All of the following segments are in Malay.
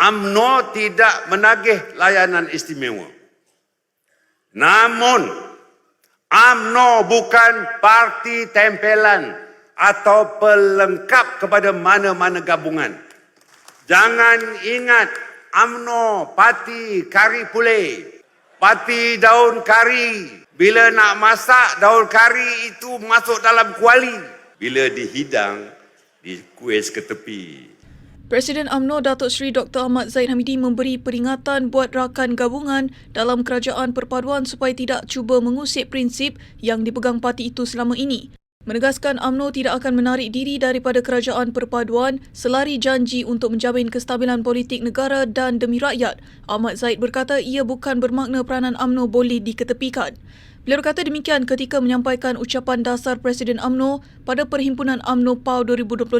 AMNO tidak menagih layanan istimewa. Namun, AMNO bukan parti tempelan atau pelengkap kepada mana-mana gabungan. Jangan ingat AMNO parti kari pulih, parti daun kari. Bila nak masak daun kari itu masuk dalam kuali. Bila dihidang, dikuis ke tepi. Presiden AMNO Datuk Seri Dr. Ahmad Zaid Hamidi memberi peringatan buat rakan gabungan dalam kerajaan perpaduan supaya tidak cuba mengusik prinsip yang dipegang parti itu selama ini. Menegaskan AMNO tidak akan menarik diri daripada kerajaan perpaduan selari janji untuk menjamin kestabilan politik negara dan demi rakyat. Ahmad Zaid berkata ia bukan bermakna peranan AMNO boleh diketepikan. Beliau berkata demikian ketika menyampaikan ucapan dasar Presiden AMNO pada Perhimpunan AMNO PAU 2025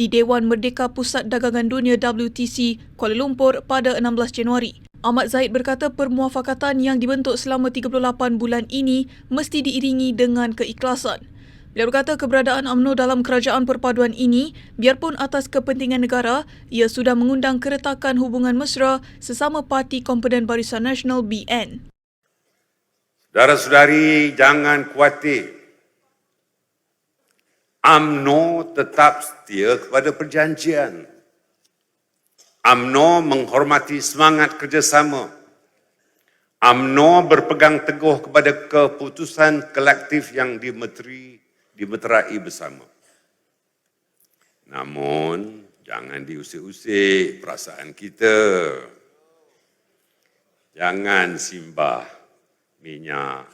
di Dewan Merdeka Pusat Dagangan Dunia WTC Kuala Lumpur pada 16 Januari. Ahmad Zaid berkata permuafakatan yang dibentuk selama 38 bulan ini mesti diiringi dengan keikhlasan. Beliau berkata keberadaan AMNO dalam kerajaan perpaduan ini, biarpun atas kepentingan negara, ia sudah mengundang keretakan hubungan mesra sesama Parti Kompeten Barisan Nasional BN. Saudara-saudari, jangan khawatir. AMNO tetap setia kepada perjanjian. AMNO menghormati semangat kerjasama. AMNO berpegang teguh kepada keputusan kolektif yang dimeteri, dimeterai bersama. Namun, jangan diusik-usik perasaan kita. Jangan simbah minyak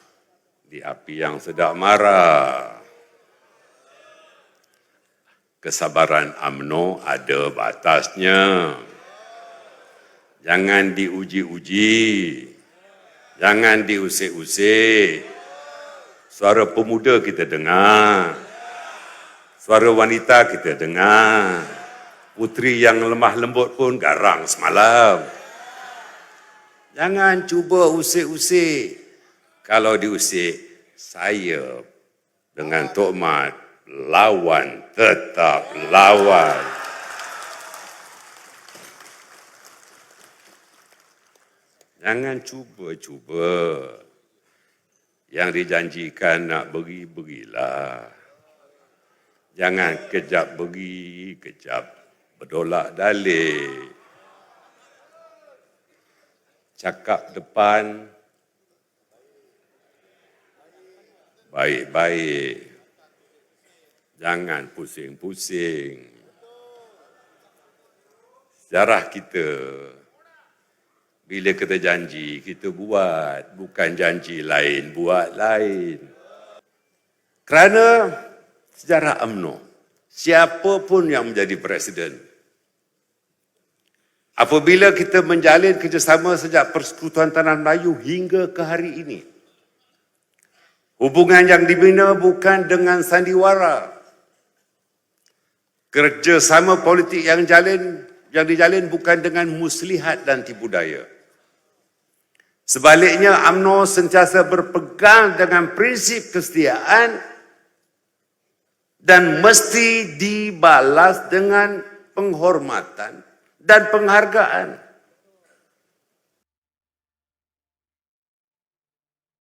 di api yang sedang marah. Kesabaran AMNO ada batasnya. Jangan diuji-uji. Jangan diusik-usik. Suara pemuda kita dengar. Suara wanita kita dengar. Puteri yang lemah lembut pun garang semalam. Jangan cuba usik-usik. Kalau diusik, saya dengan Tok lawan, tetap lawan. Jangan cuba-cuba. Yang dijanjikan nak beri, berilah. Jangan kejap beri, kejap berdolak dalih. Cakap depan, baik-baik. Jangan pusing-pusing. Sejarah kita, bila kita janji, kita buat. Bukan janji lain, buat lain. Kerana sejarah UMNO, siapa pun yang menjadi presiden, apabila kita menjalin kerjasama sejak Persekutuan Tanah Melayu hingga ke hari ini, hubungan yang dibina bukan dengan sandiwara, kerjasama politik yang jalin yang dijalin bukan dengan muslihat dan tipu daya. Sebaliknya AMNO sentiasa berpegang dengan prinsip kesetiaan dan mesti dibalas dengan penghormatan dan penghargaan.